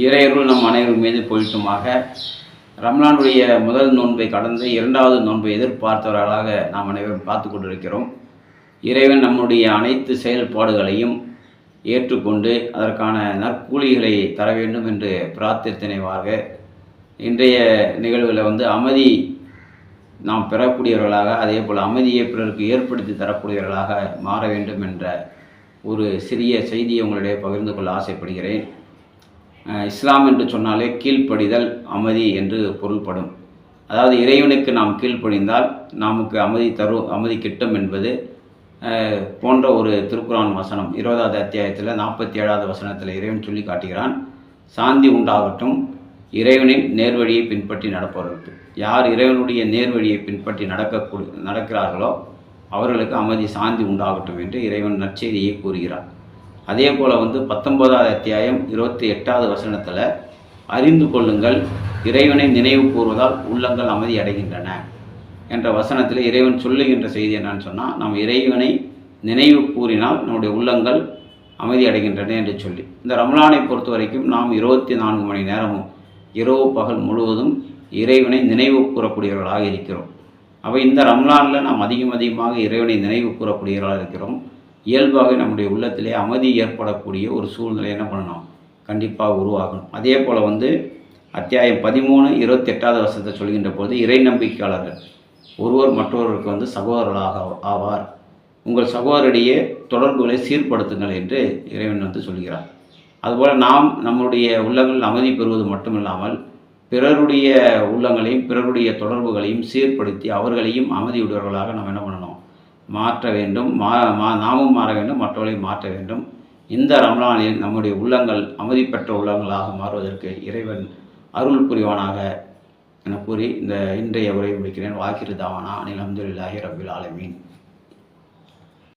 இறையருள் நம் அனைவரும் மீது பொழிட்டுமாக ரம்லானுடைய முதல் நோன்பை கடந்து இரண்டாவது நோன்பை எதிர்பார்த்தவர்களாக நாம் அனைவரும் பார்த்து கொண்டிருக்கிறோம். இறைவன் நம்முடைய அனைத்து செயல்பாடுகளையும் ஏற்றுக்கொண்டு அதற்கான நற்கூலிகளை தர வேண்டும் என்று பிரார்த்தித்தனைவாக இன்றைய நிகழ்வில் வந்து அமைதி நாம் பெறக்கூடியவர்களாக அதே போல் அமைதியை பிறருக்கு ஏற்படுத்தி தரக்கூடியவர்களாக மாற வேண்டும் என்ற ஒரு சிறிய செய்தியை உங்களிடையே பகிர்ந்து கொள்ள ஆசைப்படுகிறேன். இஸ்லாம் என்று சொன்னாலே கீழ்ப்படிதல் அமைதி என்று பொருள்படும். அதாவது இறைவனுக்கு நாம் கீழ்ப்படிந்தால் நமக்கு அமைதி தரும் அமைதி கிட்டும் என்பது போன்ற ஒரு திருக்குறான் வசனம். இருபதாவது அத்தியாயத்தில் நாற்பத்தி ஏழாவது வசனத்தில் இறைவன் சொல்லி காட்டுகிறான் சாந்தி உண்டாகட்டும் இறைவனின் நேர்வழியை பின்பற்றி நடப்பவர்களுக்கு. யார் இறைவனுடைய நேர்வழியை பின்பற்றி நடக்கக்கூடிய நடக்கிறார்களோ அவர்களுக்கு அமைதி சாந்தி உண்டாகட்டும் என்று இறைவன் நற்செய்தியை கூறுகிறார் அதே போல் வந்து பத்தொன்பதாவது அத்தியாயம் இருபத்தி எட்டாவது வசனத்தில் அறிந்து கொள்ளுங்கள் இறைவனை நினைவு கூறுவதால் உள்ளங்கள் அமைதி அடைகின்றன என்ற வசனத்தில் இறைவன் சொல்லுகின்ற செய்தி என்னன்னு சொன்னால் நாம் இறைவனை நினைவு கூறினால் நம்முடைய உள்ளங்கள் அமைதி அடைகின்றன என்று சொல்லி. இந்த ரமலானை பொறுத்த வரைக்கும் நாம் இருபத்தி நான்கு மணி நேரமும் இரவு பகல் முழுவதும் இறைவனை நினைவு கூறக்கூடியவர்களாக இருக்கிறோம். அப்போ இந்த ரம்லானில் நாம் அதிகம் அதிகமாக இறைவனை நினைவு கூறக்கூடியவர்களாக இருக்கிறோம். இயல்பாக நம்முடைய உள்ளத்திலே அமைதி ஏற்படக்கூடிய ஒரு சூழ்நிலை என்ன பண்ணணும்? கண்டிப்பாக உருவாகணும். அதே போல் வந்து அத்தியாயம் பதிமூணு இருபத்தெட்டாவது வருஷத்தை சொல்கின்ற போது இறை நம்பிக்கையாளர்கள் ஒருவர் மற்றொருவருக்கு வந்து சகோதரர்களாக ஆவார். உங்கள் சகோதரிடையே தொடர்புகளை சீர்படுத்துங்கள் என்று இறைவன் வந்து சொல்கிறார். அதுபோல் நாம் நம்முடைய உள்ளங்கள் அமைதி பெறுவது மட்டுமில்லாமல் பிறருடைய உள்ளங்களையும் பிறருடைய தொடர்புகளையும் சீர்படுத்தி அவர்களையும் அமைதியுடையவர்களாக நாம் என்ன பண்ணணும்? மாற்ற வேண்டும் மா மா நாமும் மாற வேண்டும் மற்றவர்களையும் மாற்ற வேண்டும். இந்த ரம்லானில் நம்முடைய உள்ளங்கள் அமைதி பெற்ற உள்ளங்களாக மாறுவதற்கு இறைவன் அருள் புரிவானாக என கூறி இந்த இன்றைய உரையை முடிக்கிறேன். வாக்கிரு தாவானா அனில் அஹமதுல்லாஹி ரபுல் ஆலமீன்.